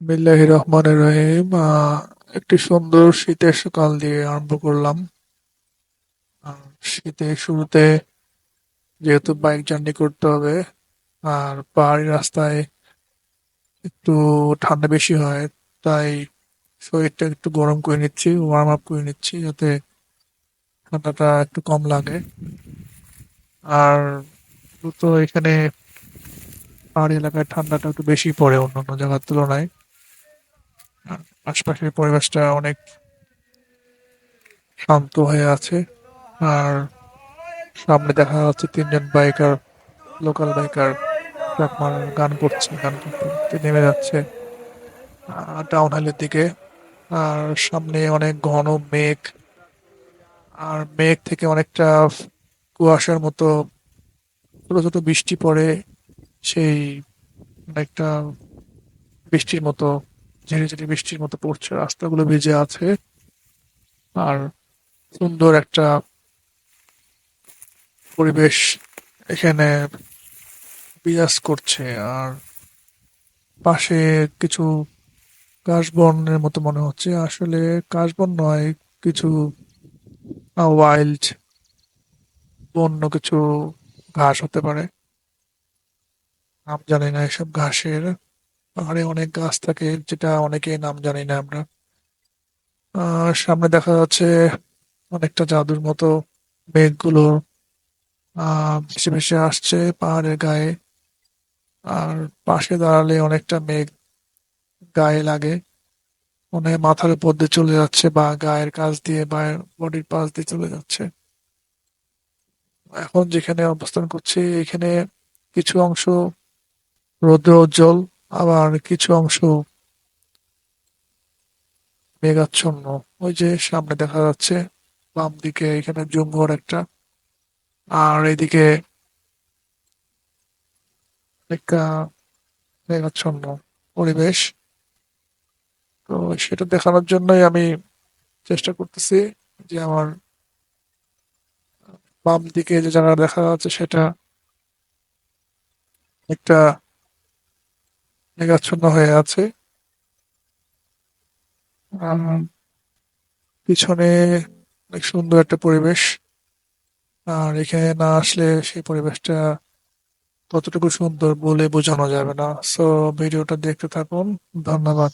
বিসমিল্লাহির রহমানির রহিম। একটি সুন্দর শীতের সকাল দিয়ে আরম্ভ করলাম। শীতের শুরুতে যেহেতু বাইক জার্নি করতে হবে, আর পাহাড়ি রাস্তায় একটু ঠান্ডা বেশি হয়, তাই শরীরটা একটু গরম করে নিচ্ছি ওয়ার্ম আপ করে নিচ্ছি, যাতে ঠান্ডাটা একটু কম লাগে। আর তো এখানে পাহাড়ি এলাকায় ঠান্ডাটা একটু বেশি পড়ে অন্যান্য জায়গার তুলনায়। আশপাশের পরিবেশটা অনেক শান্ত হয়ে আছে। আর সামনে দেখা যাচ্ছে তিনজন বাইকার লোকাল বাইকার গান করছে, গান করতে নেমে যাচ্ছে টাউন হলের দিকে। আর সামনে অনেক ঘন মেঘ, আর মেঘ থেকে অনেকটা কুয়াশার মতো ছোট ছোট বৃষ্টি পড়ে, সেই অনেকটা বৃষ্টির মতো ঝিরি ঝিরি বৃষ্টির মতো পড়ছে, রাস্তাগুলো ভিজে আছে। আর সুন্দর একটা পরিবেশ এখানে বিরাজ করছে। আর পাশে কিছু কাশবনের মতো মনে হচ্ছে। আসলে কাশবন নয়, কিছু ওয়াইল্ড বন্য কিছু ঘাস হতে পারে। নাম জানি না এসব ঘাসের। পাহাড়ে অনেক গাছ থাকে, যেটা অনেকেই নাম জানি না আমরা। সামনে দেখা যাচ্ছে অনেকটা জাদুর মতো মেঘগুলো ভেসে ভেসে আসছে পাহাড়ের গায়ে। আর পাশে দাঁড়ালে অনেকটা মেঘ গায়ে লাগে। মনে মাথার উপর দিয়ে চলে যাচ্ছে বা গায়ের কাছ দিয়ে বা বডির পাশ দিয়ে চলে যাচ্ছে। এখন যেখানে অবস্থান করছি, এখানে কিছু অংশ রৌদ্র উজ্জ্বল। আবার কিছু অংশ মেঘাচ্ছন্ন। ওই যে সামনে দেখা যাচ্ছে, বাম দিকে এখানে জঙ্গল একটা, আর এদিকে মেঘাচ্ছন্ন পরিবেশ। তো সেটা দেখানোর জন্যই আমি চেষ্টা করতেছি যে আমার বাম দিকে যে জায়গা দেখা যাচ্ছে, সেটা একটা মেঘাচ্ছন্ন হয়ে আছে। পিছনে অনেক সুন্দর একটা পরিবেশ। আর এখানে না আসলে সেই পরিবেশটা কতটুকু সুন্দর বলে বোঝানো যাবে না। সো ভিডিওটা দেখতে থাকুন। ধন্যবাদ।